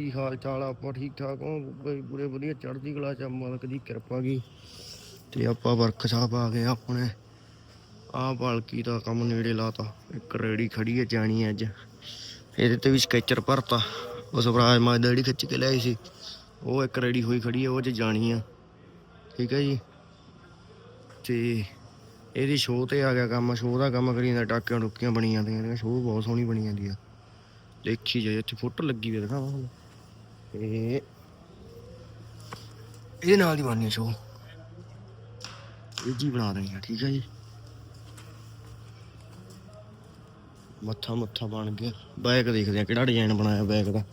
ਕੀ ਹਾਲ ਚਾਲ ਆਪਾਂ ਠੀਕ ਠਾਕ ਹੋ। ਬਈ ਪੂਰੇ ਵਧੀਆ, ਚੜ੍ਹਦੀ ਕਲਾ ਚ ਮਾਲਕ ਦੀ ਕਿਰਪਾ ਕੀ। ਤੇ ਆਪਾਂ ਵਰਕਸ਼ਾਪ ਆ ਗਏ ਆਪਣੇ। ਆਹ ਪਾਲਕੀ ਦਾ ਕੰਮ ਨੇੜੇ ਲਾਤਾ। ਇੱਕ ਰੇੜੀ ਖੜੀ ਹੈ ਜਾਣੀ ਅੱਜ। ਇਹਦੇ ਤੇ ਵੀ ਸਕੈਚਰ ਭਰਤਾ। ਉਸ ਭਰਾ ਮਾਂ ਜਿਹੜੀ ਖਿੱਚ ਕੇ ਲਿਆਈ ਸੀ। ਉਹ ਇੱਕ ਰੇੜੀ ਹੋਈ ਖੜੀ ਹੈ ਉਹ ਚ ਜਾਣੀ ਆ। ਠੀਕ ਹੈ ਜੀ। ਤੇ ਇਹਦੀ ਸ਼ੋਅ ਤੇ ਆ ਗਿਆ ਕੰਮ। ਸ਼ੋਅ ਦਾ ਕੰਮ ਕਰੀ ਜਾਂਦਾ ਟਾਕੀਆਂ ਟੁਕੀਆਂ ਬਣੀ ਜਾਂਦੀਆਂ ਇਹਦੀਆਂ ਸ਼ੋਅ ਬਹੁਤ ਸੋਹਣੀ ਬਣੀ ਜਾਂਦੀ ਆ। ਦੇਖੀ ਜਾਏ ਇੱਥੇ ਫੋਟੋ ਲੱਗੀ ਹੋਈ ਦਿਖਾਵਾਂ ਤੁਹਾਨੂੰ। ਤੇ ਇਹਦੇ ਨਾਲ ਦੀ ਬਣਨੀ ਸ਼ੋਅ। ਇਹ ਜੀ ਬਣਾ ਰਹੇ ਆ, ਠੀਕ ਹੈ ਜੀ। ਮੱਥਾ ਮੱਥਾ ਬਣ ਗਿਆ। ਬੈਕ ਦੇਖਦੇ ਆ ਕਿਹੜਾ ਡਿਜ਼ਾਈਨ ਬਣਾਇਆ ਬੈਕ ਦਾ।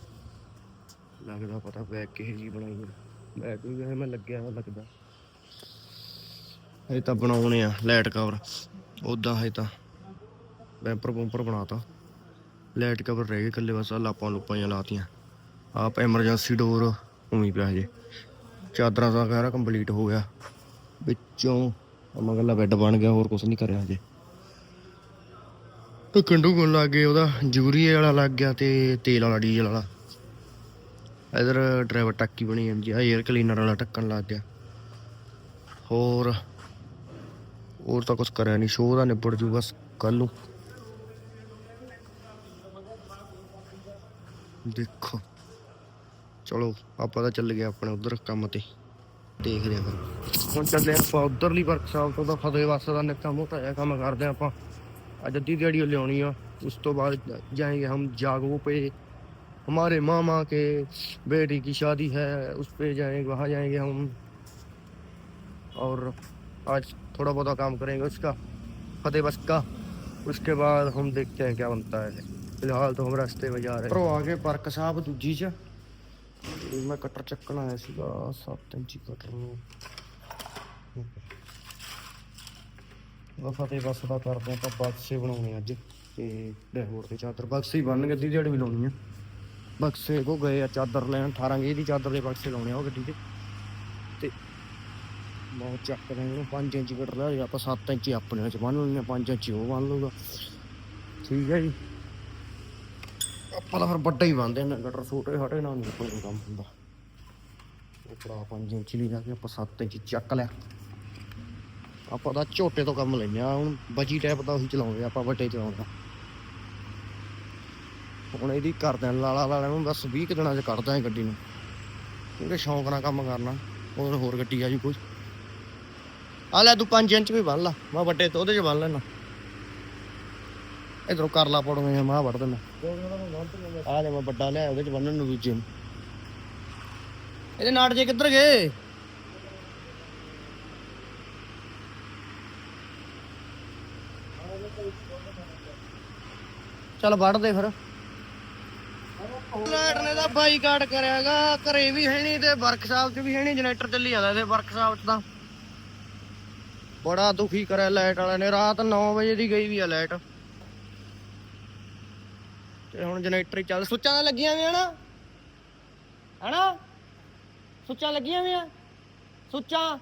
ਲੱਗਦਾ ਪਤਾ ਬੈਕ ਕਿਹੇ ਜੀ ਬਣਾਈ ਬੈਕ ਵੀ ਵੈਸੇ ਮੈਂ ਲੱਗਿਆ ਹੋਇਆ ਲੱਗਦਾ। ਇਹ ਤਾਂ ਬਣਾਉਣੇ ਆ ਲਾਈਟ ਕਵਰ। ਉਦਾਂ ਹੈ ਤਾਂ ਬੈਂਪਰ ਬੰਪਰ ਬਣਾਤਾ। ਲਾਈਟ ਕਵਰ ਰਹਿ ਗਏ ਇਕੱਲੇ ਬਸ ਆਹ ਲਾਪਾਂ ਲੁਪਾਂ ਜਿਹੀਆਂ ਲਾਤੀਆਂ। ਆਪ ਐਮਰਜੈਂਸੀ ਡੋਰ ਉਵੇਂ ਪਿਆ ਹਜੇ। ਚਾਦਰਾਂ ਦਾ ਕਹਿਰਾ ਕੰਪਲੀਟ ਹੋ ਗਿਆ। ਵਿੱਚੋਂ ਮਗਰਲਾ ਬੈੱਡ ਬਣ ਗਿਆ, ਹੋਰ ਕੁਝ ਨਹੀਂ ਕਰਿਆ ਹਜੇ। ਢੁੱਕਣ ਢੁੱਕਣ ਲੱਗ ਗਏ, ਉਹਦਾ ਜੂਰੀਏ ਵਾਲਾ ਲੱਗ ਗਿਆ ਤੇ ਤੇਲ ਵਾਲਾ, ਡੀਜ਼ਲ ਵਾਲਾ। ਇਧਰ ਡਰਾਈਵਰ ਟੱਕੀ ਬਣੀ ਜਾਂਦੀ ਆ 에ਅਰ ਕਲੀਨਰ ਵਾਲਾ ਢੱਕਣ ਲੱਗ ਗਿਆ। ਹੋਰ ਹੋਰ ਤਾਂ ਕੁਝ ਕਰਿਆ ਨਹੀਂ ਸ਼ੋਅ ਦਾ ਨਿਬੜ ਜੂ ਬਸ ਕੱਲ ਨੂੰ। ਦੇਖੋ। ਚਲੋ ਆਪਾਂ ਤਾਂ ਚੱਲ ਗਏ ਆਪਣੇ ਉਧਰ ਕੰਮ ਤੇ ਦੇਖਦੇ ਆ ਫਿਰ ਹੁਣ ਚੱਲਦੇ ਹਾਂ ਆਪਾਂ ਉਧਰਲੀ ਵਰਕਸ਼ਾਪ ਤੋਂ ਤਾਂ ਫਤਿਹ ਵਾਸਾ ਦਾ ਨਿੱਕਾ ਮੋਟਾ ਜਿਹਾ ਕੰਮ ਕਰਦੇ ਹਾਂ ਆਪਾਂ ਅੱਜ ਅੱਧੀ ਦਿਹਾੜੀ ਉਹ ਲਿਆਉਣੀ ਆ ਉਸ ਤੋਂ ਬਾਅਦ जाएंगे हम जागो पे हमारे मामा के बेटी की शादी है उस पे जाएंगे वहाँ जाएंगे हम और आज थोड़ा बहुत काम करेंगे उसका फतेह बस का उसके बाद हम देखते हैं क्या बनता है फिलहाल तो हम रास्ते में जा रहे हैं पर आगे पार्क साहब दूजी च ਤੇ ਮੈਂ ਕਟਰ ਚੱਕਣ ਆਇਆ ਸੀਗਾ 7 ਇੰਚੀ ਕਟਰ ਨੂੰ ਉਹ ਬਸ ਦਾ ਕਰਦੇ ਆਪਾਂ ਬਕਸੇ ਬਣਾਉਣੇ ਅੱਜ ਤੇ ਡੈਸ਼ਬੋਰਡ ਤੇ ਚਾਦਰ ਬਕਸੇ ਹੀ ਬਣਨਗੇ ਅੱਧੀ ਦਿਹਾੜੀ ਵੀ ਲਾਉਣੀ ਆ ਬਕਸੇ ਕੋ ਗਏ ਆ ਚਾਦਰ ਲੈਣ 18 ਗੇ ਦੀ ਚਾਦਰ ਦੇ ਬਕਸੇ ਲਾਉਣੇ ਆ ਉਹ ਗੱਡੀ ਤੇ ਤੇ ਬਹੁਤ ਚੱਕਦੇ ਨੇ 5 ਇੰਚੀ ਕਟਰ ਲਿਆ ਆਪਾਂ 7 ਇੰਚੀ ਆਪਣੇ ਚ ਬੰਨ ਲੈਣੇ 5 ਇੰਚ ਉਹ ਬੰਨ ਲੂਗਾ ਠੀਕ ਹੈ ਜੀ ਆਪਾਂ ਤਾਂ ਫਿਰ ਵੱਡਾ ਹੀ ਬੰਨਦੇ ਨੇ ਕਟਰ ਛੋਟੇ ਹਟੇ ਨਾਲ ਨਹੀਂ ਕੋਈ ਕੰਮ ਹੁੰਦਾ। ਉਹ ਭਰਾ 5 ਇੰਚੀ ਲਈ ਜਾ ਕੇ ਆਪਾਂ 7 ਇੰਚੀ ਚੱਕ ਲਿਆ। ਆਪਾਂ ਤਾਂ ਝੋਟੇ ਤੋਂ ਕੰਮ ਲੈਨੇ ਆ ਹੁਣ ਬਜੀ ਟੈਪ ਦਾ ਉਹੀ ਚਲਾਉਂਦੇ ਆਪਾਂ ਵੱਡੇ ਚਲਾਉਂਦਾ ਹੁਣ ਇਹਦੀ ਕਰਦੇ ਲਾਲਾ ਲਾਲਾ ਨੂੰ ਬਸ 20 ਕੁ ਦਿਨਾਂ ਚ ਕੱਢਦਾ ਹੈ ਗੱਡੀ ਨੂੰ, ਕਿਉਂਕਿ ਸ਼ੌਂਕ ਨਾਲ ਕੰਮ ਕਰਨਾ, ਹੋਰ ਹੋਰ ਗੱਡੀ ਆ ਜੀ ਕੋਈ। ਆ ਲੈ ਤੂੰ 5 ਇੰਚ ਵੀ ਬੰਨ ਲਾ, ਮੈਂ ਵੱਡੇ ਤੋਂ ਉਹਦੇ ਚ ਬੰਨ ਲੈਣਾ ਇਧਰੋਂ ਕਰ ਲਾ ਪੜੋ ਮੈਂ ਮਾਂ ਵੜ ਦਿੰਦਾ। ਆ ਲੈ ਮੈਂ ਵੱਡਾ ਲਿਆ ਉਹਦੇ ਚ ਬੰਨਣ ਨੂੰ ਦੂਜੇ ਨੂੰ। ਇਹਦੇ ਨਾੜ ਜੇ ਕਿੱਧਰ ਗਏ? ਚੱਲ ਵੜ ਦੇ ਫਿਰ। ਲਾਈਟ ਨੇ ਤਾਂ ਬਾਈਕਾਟ ਕਰਿਆਗਾ ਘਰੇ ਵੀ ਹੈ ਨਹੀਂ ਤੇ ਵਰਕਸ਼ਾਪ 'ਚ ਵੀ ਹੈ ਨਹੀਂ, ਜਨਰੇਟਰ ਚੱਲੀ ਜਾਂਦਾ ਇਹਦੇ ਵਰਕਸ਼ਾਪ 'ਚ ਤਾਂ। ਬੜਾ ਦੁਖੀ ਕਰਿਆ ਲਾਈਟ ਵਾਲਿਆਂ ਨੇ, ਰਾਤ 9 ਵਜੇ ਦੀ ਗਈ ਵੀ ਆ ਲਾਈਟ। ਤੇ ਹੁਣ ਜਨਰੇਟਰ ਚੱਲ ਸੁੱਚਾਂ ਤਾਂ ਲੱਗੀਆਂ ਵੀ ਹਨਾ ਹਨਾ? ਸੁੱਚਾਂ ਲੱਗੀਆਂ ਵੀ ਸੁੱਚਾਂ।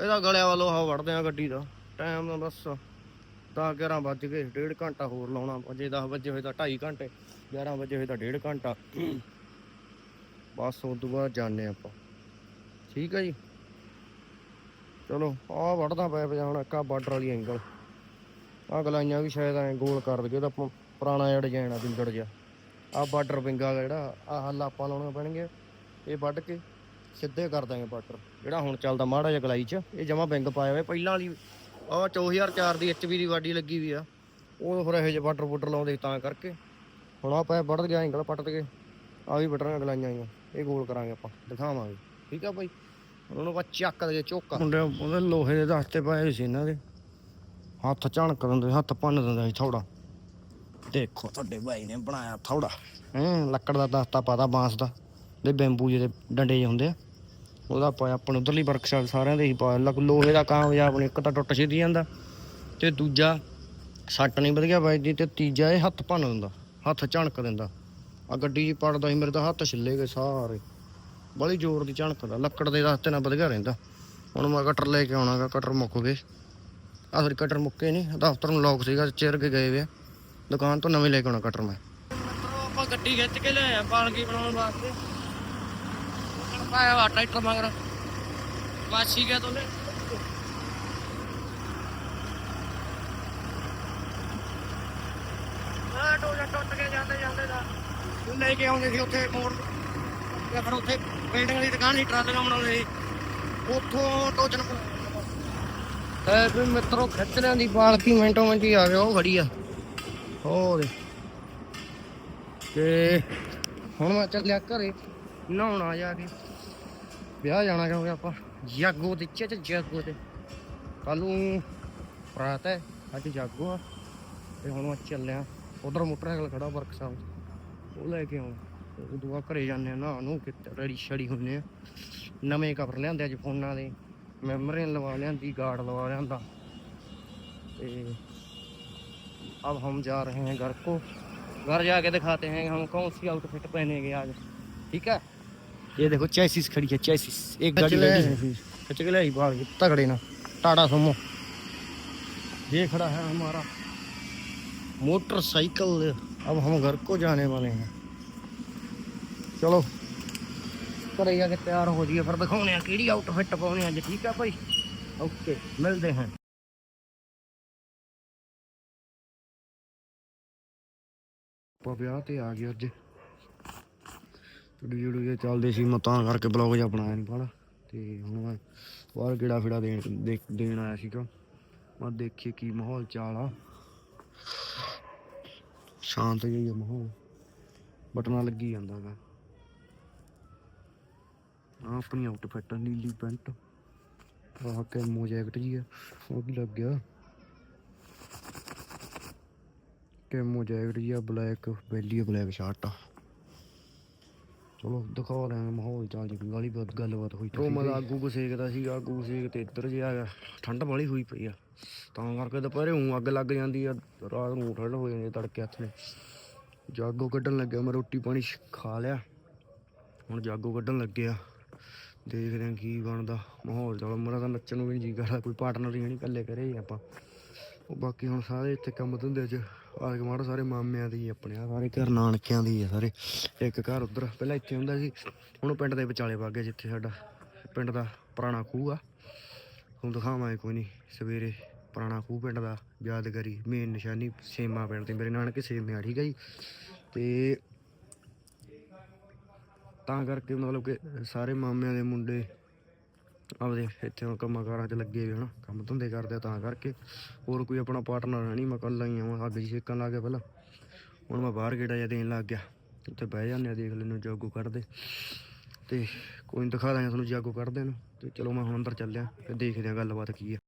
ਇਹਦਾ ਗਲਿਆ ਵੱਲੋਂ ਹਵਾ ਵੜਦੇ ਆ ਗੱਡੀ ਦਾ। ਟਾਈਮ ਦਾ ਬਸ 10 11 ਵੱਜ ਗਏ। ਡੇਢ ਘੰਟਾ ਹੋਰ ਲਾਉਣਾ। ਵਜੇ 10 ਵਜੇ ਹੋਏ ਤਾਂ 2.5 ਘੰਟੇ। 11 ਵਜੇ ਹੋਏ ਤਾਂ ਡੇਢ ਘੰਟਾ। ਬਸ ਉਸ ਤੋਂ ਬਾਅਦ ਜਾਣੇ ਆਪਾਂ। ਠੀਕ ਹੈ ਜੀ? ਚਲੋ, ਆਹ ਵੜਦਾ ਪਿਆ ਪਿਆ ਹੁਣ ਇੱਕ ਬਾਰਡਰ ਵਾਲੀ ਐਂਗਲ ਆਹ ਗਲਾਈਆਂ ਵੀ ਸ਼ਾਇਦ ਐ ਗੋਲ ਕਰ ਦਈਏ ਉਹਦਾ ਪੁਰਾਣਾ ਜਿਹਾ ਡਿਜ਼ਾਈਨ ਆ ਬਿੰਗੜ ਜਿਹਾ। ਆਹ ਬਾਰਡਰ ਪਿੰਗਾ ਗਾ ਜਿਹੜਾ, ਆਹ ਆਪਾਂ ਲਾਉਣੀਆਂ ਪੈਣਗੇ। ਇਹ ਵੱਢ ਕੇ ਸਿੱਧੇ ਕਰ ਦਾਂਗੇ ਬਾਰਡਰ। ਜਿਹੜਾ ਹੁਣ ਚੱਲਦਾ ਮਾੜਾ ਜਿਹਾ ਗਲਾਈ 'ਚ, ਇਹ ਜਮਾ ਬਿੰਗ ਪਾਇਆ ਹੋਇਆ। ਪਹਿਲਾਂ ਵਾਲੀ, ਆਹ 4004 ਦੀ ਐਚਪੀ ਦੀ ਵਾਡੀ ਲੱਗੀ ਵੀ ਆ। ਉਹ ਫਿਰ ਇਹੋ ਜਿਹੇ ਬਾਰਡਰ ਬੁੱਡਰ ਲਾਉਂਦੇ ਤਾਂ ਕਰਕੇ। ਹੁਣ ਆਪਾਂ ਵੱਢ ਗਿਆ ਐਂਗਲ ਪੱਟ ਕੇ ਆ ਵੀ ਬਟਰਾਂ ਗਲਾਈਆਂ ਆਈਆਂ। ਇਹ ਗੋਲ ਕਰਾਂਗੇ ਆਪਾਂ, ਦਿਖਾਵਾਂਗੇ। ਠੀਕ ਆ ਬਾਈ? ਉਹਨੂੰ ਆਪਾਂ ਚੱਕ ਦੇ ਚੋਕਾ। ਮੁੰਡੇ, ਉਹਦੇ ਲੋਹੇ ਦੇ ਦਸਤੇ ਪਾਏ ਹੋਏ ਸੀ ਇਹਨਾਂ ਦੇ। ਹੱਥ ਝਣਕ ਦਿੰਦੇ, ਹੱਥ ਭੰਨ ਦਿੰਦਾ ਸੀ ਥੋੜਾ ਦੇਖੋ ਤੁਹਾਡੇ ਭਾਈ ਨੇ ਬਣਾਇਆ ਥੋੜਾ ਹੂੰ, ਲੱਕੜ ਦਾ ਦਸਤਾ ਪਾਤਾ ਬਾਂਸ ਦਾ ਦੇ ਬੈਂਬੂ ਜਿਹੇ ਡੰਡੇ ਜਿਹੇ ਹੁੰਦੇ ਆ। ਉਹਦਾ ਪਾਇਆ ਆਪਣੇ ਉਧਰਲੀ ਵਰਕਸ਼ਾਪ ਸਾਰਿਆਂ ਦੇ ਹੀ ਪਾਇਆ। ਲੋਹੇ ਦਾ ਕਾਮਯਾਬ ਨਹੀਂ, ਇੱਕ ਤਾਂ ਟੁੱਟ ਛੇਦੀ ਜਾਂਦਾ। ਤੇ ਦੂਜਾ ਸੱਟ ਨਹੀਂ ਵਧੀਆ ਵੱਜਦੀ ਤੇ ਤੀਜਾ ਇਹ ਹੱਥ ਭੰਨ ਦਿੰਦਾ, ਹੱਥ ਝਣਕ ਦਿੰਦਾ। ਆ ਗੱਡੀ 'ਚ ਪੜਦਾ ਸੀ, ਮੇਰੇ ਤਾਂ ਹੱਥ ਛਿੱਲੇ ਗਏ ਸਾਰੇ। ਬੜੀ ਜ਼ੋਰ ਦੀ ਝਣਕਦਾ ਲੱਕੜ ਦੇ ਰਸਤੇ ਨਾਲ ਵਧੀਆ ਰਹਿੰਦਾ। ਹੁਣ ਮੈਂ ਕਟਰ ਲੈ ਕੇ ਆਉਣਾਗਾ ਕਟਰ ਮੁੱਕ ਗਏ। ਆਹ ਫਿਰ ਕਟਰ ਮੁੱਕੇ ਨਹੀਂ ਦਫ਼ਤਰ ਨੂੰ ਲੋਕ ਸੀਗਾ, ਚਿਰ ਕੇ ਗਏ ਵੇ ਆ। ਦੁਕਾਨ ਤੋਂ ਨਵੇਂ ਲੈ ਕੇ ਆਉਣਾ ਕਟਰ ਮੈਂ। ਆਪਾਂ ਗੱਡੀ ਖਿੱਚ ਕੇ ਲਿਆਇਆ ਪਾਲਕੀ ਬਣਾਉਣ ਵਾਸਤੇ। ਉਹ ਪਾਇਆ ਵਾ ਟਰੈਕਟਰ ਮਗਰ। ਵਾਸੀ ਗਿਆ ਤੋਲੇ। ਆ ਟੋਜਾ ਟੁੱਟ ਕੇ ਜਾਂਦੇ ਜਾਂਦੇ ਦਾ। ਉਹ ਲੈ ਕੇ ਆਉਂਦੇ ਸੀ ਉੱਥੇ ਮੋੜ ਤੇ। ਫਿਰ ਉੱਥੇ ਬਿਲਡਿੰਗ ਦੀ ਦੁਕਾਨ ਸੀ, ਟਰਾਲੀਆਂ ਬਣਾਉਂਦੇ ਸੀ। ਉੱਥੋਂ ਟੋਜਨ ਐ ਵੀ ਮਿੱਤਰੋ ਖਿੱਚ ਲਿਆਂਦੀ ਪਾਲਕੀ ਮਿੰਟੋ ਮਿੰਟ ਹੀ ਆ ਗਿਆ, ਉਹ ਖੜੀ ਆ। ਹੋਰ। ਤੇ ਹੁਣ ਮੈਂ ਚੱਲਿਆ ਘਰੇ, ਨਹਾਉਣਾ ਜਾ ਕੇ। ਵਿਆਹ ਜਾਣਾ ਕਿਉਂਕਿ ਆਪਾਂ ਜਾਗੋ ਦੇ ਚ ਜਾਗੋ ਤੇ। ਕੱਲ ਨੂੰ ਰਾਤ ਹੈ ਅੱਜ ਜਾਗੋ ਆ। ਤੇ ਹੁਣ ਮੈਂ ਚੱਲਿਆ, ਉਧਰ ਮੋਟਰਸਾਈਕਲ ਖੜਾ ਵਰਕਸ਼ਾਪ ਉਹ ਲੈ ਕੇ ਆਉਂ ਉਦੋਂ ਬਾਅਦ ਘਰੇ ਜਾਂਦੇ ਆ ਨਾ ਨੂੰ ਕਿਤੇ ਰੈਡੀ ਸ਼ੜੀ ਹੁੰਨੇ ਆ। ਨਵੇਂ ਕਵਰ ਲਿਆਂਦੇ ਅੱਜ ਫੋਨਾਂ ਦੇ। ਮੈਮਰੀ ਲਵਾ ਲਿਆਂਦੀ ਗਾਰਡ ਲਵਾ ਲਿਆਂਦਾ ਤੇ अब हम जा रहे हैं घर को घर जाके दिखाते हैं हम कौन सी आउटफिट पहनेंगे आज ठीक है ये देखो चैसिस खड़ी है चैसिस एक गाड़ी लगी है खिंच के लाई बाहर तगड़े ना टाटा सुमो ये खड़ा है हमारा मोटरसाइकिल अब हम घर को जाने वाले हैं चलो ਘਰੇ ਜਾ ਕੇ ਤਿਆਰ ਹੋ ਜਾਈਏ, ਫਿਰ ਦਿਖਾਉਣੇ ਆ ਕਿਹੜੀ ਆਊਟਫਿਟ ਪਾਉਣੀ ਅੱਜ, ਠੀਕ ਆ ਭਾਈ? ਓਕੇ ਮਿਲਦੇ ਹਾਂ। ਆਪਾਂ ਵਿਆਹ ਤੇ ਆ ਗਏ ਅੱਜ। ਵੀਡੀਓ ਵੀਡੀਓ ਚੱਲਦੇ ਸੀ, ਮੈਂ ਤਾਂ ਕਰਕੇ ਬਲੌਗ ਜਿਹਾ ਬਣਾਇਆ ਨਹੀਂ ਪਾਣਾ ਤੇ ਹੁਣ ਮੈਂ ਬਾਹਰ ਗੇੜਾ ਫਿੜਾ ਦੇਣ ਦੇਣ ਆਇਆ ਸੀਗਾ। ਮੈਂ ਦੇਖੀਏ ਕੀ ਮਾਹੌਲ ਚਾਲ ਆ। ਸ਼ਾਂਤ ਜਿਹਾ ਆ ਮਾਹੌਲ। ਬਟਨਾ ਲੱਗੀ ਜਾਂਦਾ ਆਹ ਆਪਣੀ ਆਊਟਫਿਟ ਨੀਲੀ ਪੈਂਟ। ਆਹ ਕੈਮੋ ਜੈਕਟ ਜੀ ਆ ਉਹ ਵੀ ਲੱਗ ਗਿਆ। ਕੈਮੋ ਜੈਕਟ ਜੀ ਆ ਬਲੈਕ ਬੈਲੀ ਬਲੈਕ ਸ਼ਰਟ ਆ। ਚਲੋ ਦਿਖਾ ਰਹੇ ਹਾਂ ਮਾਹੌਲ ਚਾਲ ਜੀ ਵਾਲੀ ਬਹੁਤ ਗੱਲਬਾਤ ਹੋਈ ਉਹ ਮੈਂ ਆਗੂ ਕੋ ਸੇਕਦਾ ਸੀ ਆਗੂ ਸੇਕ ਤੇ ਇੱਧਰ ਜਿਹਾ ਆ ਠੰਡ ਵਾਲੀ ਹੋਈ ਪਈ ਆ। ਤਾਂ ਕਰਕੇ ਦੁਪਹਿਰੇ ਹੂੰ ਅੱਗ ਲੱਗ ਜਾਂਦੀ ਆ ਰਾਤ ਨੂੰ ਠੰਡ ਹੋ ਜਾਂਦੀ ਆ ਤੜਕੇ ਹੱਥ ਨੇ। ਜਾਗੋ ਕੱਢਣ ਲੱਗਿਆ ਮੈਂ ਰੋਟੀ ਪਾਣੀ ਖਾ ਲਿਆ। ਹੁਣ ਜਾਗੋ ਕੱਢਣ ਲੱਗਿਆ ਦੇਖਦੇ ਹਾਂ ਕੀ ਬਣਦਾ ਮਾਹੌਲ ਚਲੋ। ਮੇਰਾ ਤਾਂ ਨੱਚਣ ਨੂੰ ਵੀ ਨਹੀਂ ਜੀ ਕਰਦਾ, ਕੋਈ ਪਾਰਟਨਰ ਹੀ ਨਹੀਂ ਇਕੱਲੇ ਕਰੇ ਹੀ ਆਪਾਂ। ਉਹ ਬਾਕੀ ਹੁਣ ਸਾਰੇ ਇੱਥੇ ਕੰਮ ਧੰਦੇ 'ਚ ਆਲੇ ਗਵਾਂਢ ਸਾਰੇ ਮਾਮਿਆਂ ਦੀ, ਆਪਣੇ ਆ ਸਾਰੇ ਘਰ ਨਾਨਕਿਆਂ ਦੀ ਆ ਸਾਰੇ। ਇੱਕ ਘਰ ਉਧਰ, ਪਹਿਲਾਂ ਇੱਥੇ ਹੁੰਦਾ ਸੀ, ਹੁਣ ਉਹ ਪਿੰਡ ਦੇ ਵਿਚਾਲੇ ਵਗ ਗਿਆ ਜਿੱਥੇ ਸਾਡਾ ਪਿੰਡ ਦਾ ਪੁਰਾਣਾ ਖੂਹ ਆ। ਹੁਣ ਦਿਖਾਵਾਂ ਕੋਈ ਨਹੀਂ ਸਵੇਰੇ ਪੁਰਾਣਾ ਖੂਹ ਪਿੰਡ ਦਾ, ਯਾਦਗਾਰੀ ਮੇਨ ਨਿਸ਼ਾਨੀ ਸੇਮਾ ਪਿੰਡ ਤੇ ਮੇਰੇ ਨਾਨਕੇ ਸੇਮੇ ਠੀਕ ਹੈ ਜੀ ਤੇ ਤਾਂ ਕਰਕੇ ਮਤਲਬ ਕਿ ਸਾਰੇ ਮਾਮਿਆਂ ਦੇ ਮੁੰਡੇ ਆਪਦੇ ਇੱਥੇ ਹੁਣ ਕੰਮਾਂ ਕਾਰਾਂ 'ਚ ਲੱਗੇ ਹੋਏ ਹਨਾ ਕੰਮ ਧੰਦੇ ਕਰਦੇ ਆ ਤਾਂ ਕਰਕੇ। ਹੋਰ ਕੋਈ ਆਪਣਾ ਪਾਰਟਨਰ ਹੈ ਨਹੀਂ ਮੈਂ ਇਕੱਲਾ ਹੀ ਆਵਾਂ ਅੱਗ ਜੀ ਸੇਕਣ ਲੱਗ ਗਿਆ ਪਹਿਲਾਂ। ਹੁਣ ਮੈਂ ਬਾਹਰ ਗੇੜਾ ਜਿਹਾ ਦੇਣ ਲੱਗ ਗਿਆ। ਉੱਥੇ ਬਹਿ ਜਾਂਦੇ ਆ, ਦੇਖ ਲੈਨੂੰ ਜਾਗੋ ਕੱਢਦੇ। ਤੇ ਕੋਈ ਦਿਖਾ ਦਾਂਗੇ ਤੁਹਾਨੂੰ ਜਾਗੋ ਕੱਢਦੇ ਨੂੰ। ਤੇ ਚਲੋ ਮੈਂ ਹੁਣ ਅੰਦਰ ਚੱਲਿਆ, ਫਿਰ ਦੇਖਦੇ ਆ ਗੱਲਬਾਤ ਕੀ ਆ।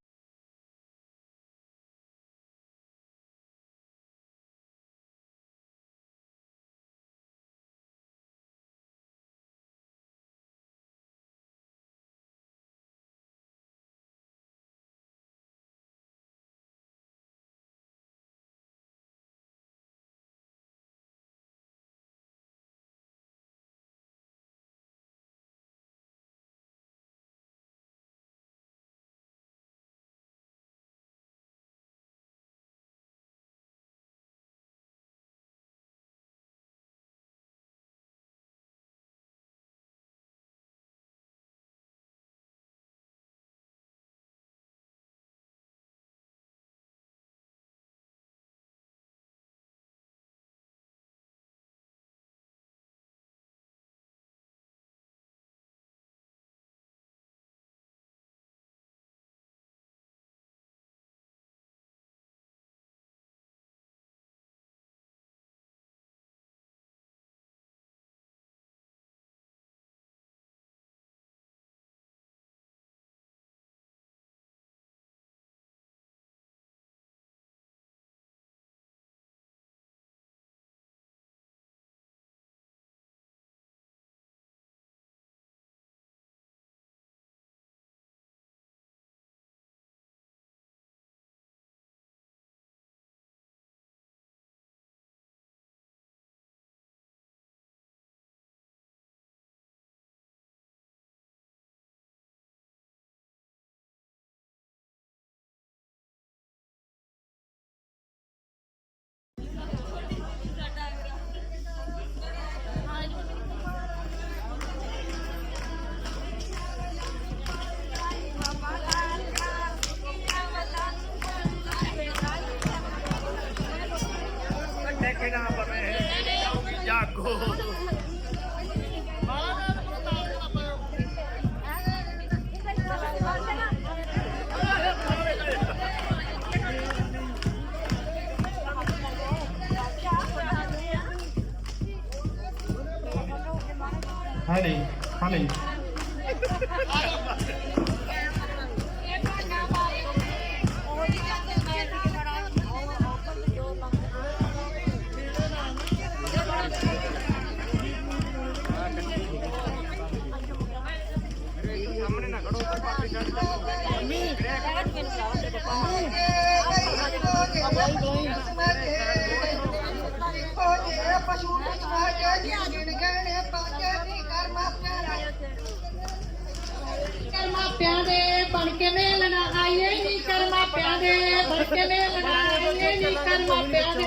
ਕਰਮਾਪਿਆਂ ਦੇ ਬਣ ਕੇ ਮੇਲਣਾ ਆਈਏ ਨੀ ਕਰਮਾਪਿਆਂ ਦੇ ਬਣ ਕੇ ਮੇਲਣਾ ਆਈਏ ਨੀ ਕਰਮਾਪਿਆਂ ਦੇ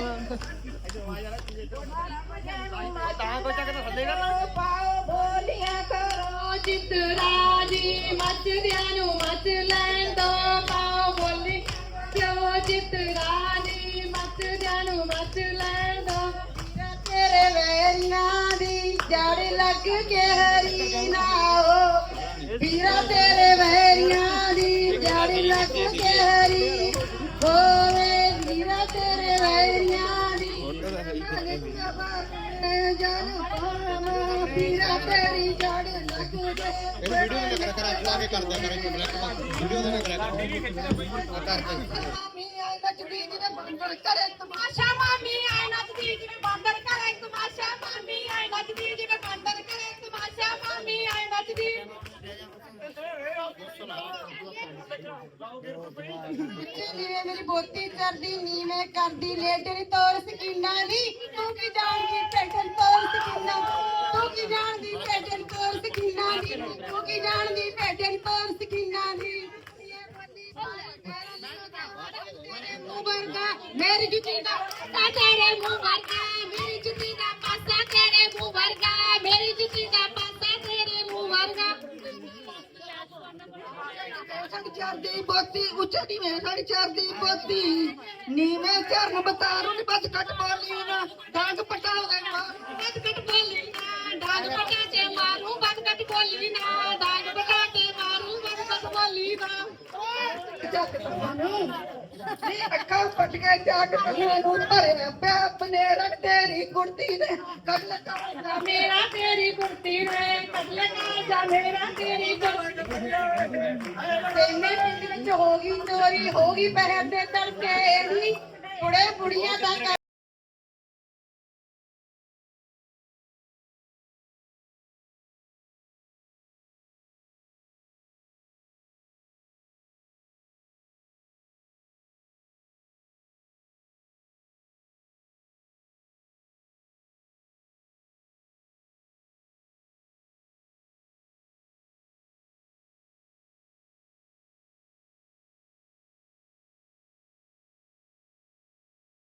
ਪਾਓ ਰਾਜੀ ਮੱਚਦਿਆਂ ਨੂੰ ਮੱਚ ਲੈਣ ਦੋ ਪਾਓ ਬੋਲੀ। ਕਿਉਂ ਜਿੱਤ ਰਾਜੀ ਮੱਚਦਿਆਂ ਨੂੰ ਮੱਚ ਲੈਣ ਦੋ। ਤੇਰੇ ਵੈਰੀਆਂ ਦੀ ਜੜ ਲੱਗ ਕੇ ਹਰੀ ਨਾ ਹੋ। ਵੀਰਾ ਤੇਰੇ ਵੈਰੀਆਂ ਦੀ ਜੜ ਲੱਗ ਕੇ ਹਰੀ ਹੋਵੇ। ਵੀਰਾ ਤੇਰੇ ਵੈਰੀਆਂ ਦੀ ਜਨ ਪਾਵਾਂ ਵੀਰਾ ਤੇਰੀ ਜੜ ਲੱਗ ਕੇ ਵੀਡੀਓ ਦੇ ਕਰ ਕਰ ਅੱਗੇ ਆਗੇ ਕਰਦਾ ਕਰੇ ਕੋਈ ਬਲੈਕ ਵੀਡੀਓ ਦੇ ਕਰ ਕਰ ਕਰਦੇ ਮਾਮੀ ਆਏ ਨੱਚਦੀ ਜਿਵੇਂ ਬਾਂਦਰ ਕਰੇ ਤਮਾਸ਼ਾ ਮਾਮੀ ਆਏ ਨੱਚਦੀ ਜਿਵੇਂ ਬਾਂਦਰ ਕਰੇ ਤਮਾਸ਼ਾ ਮਾਮੀ ਆਏ ਨੱਚਦੀ ਜਿਵੇਂ ਬਾਂਦਰ ਕਰੇ ਤਮਾਸ਼ਾ ਮਾਮੀ ਆਏ ਨੱਚਦੀ ਨੀਵੇਂ ਮੇਰੀ ਬੋਤੀ ਕਰਦੀ ਨੀਵੇਂ ਕਰਦੀ ਲੇਟਰ ਤੋਰ ਸਕੀਨਾ ਦੀ ਤੂੰ ਕੀ ਜਾਣਦੀ ਪੈਟਰਨ ਤੋਰ ਸਕੀਨਾ। ਤੂੰ ਕੀ ਜਾਣਦੀ ਪੈਟਰਨ ਤੋਰ ਸਕੀਨਾ ਦੀ ਮੂੰਹ ਵਰਗਾ। ਮੇਰੀ ਜੁੱਤੀ ਦਾ ਪਾਸਾ ਤੇਰੇ ਮੂੰਹ ਵਰਗਾ। ਮੇਰੀ ਜੁੱਤੀ ਦਾ ਪਾਸਾ ਤੇਰੇ ਮੂੰਹ ਵਰਗਾ। ਮੇਰੀ ਜੁੱਤੀ ਦਾ ਪਾਸਾ ਤੇਰੇ ਮੂੰਹ ਵਰਗਾ ਸਾਡੀ ਚਰਦੀ ਬੋਤੀ ਉੱਚਾ ਦੀ ਮੈਂ ਸਾਡੀ ਚਰਦੀ ਬੋਤੀ ਨੀਵੇਂ ਚਰਨ ਬਤਾਰੂ ਨੀ ਬਸ ਕੱਟ ਬੋਲੀ ਨਾ ਡਾਂਗ ਪਟਾਉਂਦੇ ਮਾਰੂ ਬਸ ਕੱਟ ਬੋਲੀ ਨਾ ਡਾਂਗ ਪਟਾ ਕੇ ਮਾਰੂ ਬਸ ਕੱਟ ਬੋਲੀ ਨਾ। ਡਾਂਗ ਪਟਾ ਕੇ ਮਾਰੂ ਬਸ ਕੱਟ ਬੋਲੀ ਨਾ। ਜੱਟ ਤੁਹਾਨੂੰ ਨੀ ਅੱਖਾਂ ਪਟ ਕੇ ਜੱਟ ਤੁਹਾਨੂੰ ਧਰਿਆ ਪਿਆ ਬਨੇਰਕ ਤੇਰੀ ਕੁੜਤੀ ਨੇ। ਕੱਢ ਲਗਾ ਮੇਰਾ। ਤੇਰੀ ਕੁੜਤੀ ਨੇ ਕੱਢ ਲਗਾ ਜਾ ਮੇਰਾ ਤੇਰੀ ਕੁੜਤੀ ਤੇਨੇ ਪਿੰਡ ਵਿੱਚ ਹੋ ਗਈ, ਚੋਰੀ ਹੋ ਗਈ ਪਹਿਰ ਦੇ ਤੜਕੇ ਦੀ ਕੁੜੇ ਬੁੜੀਆਂ ਦਾ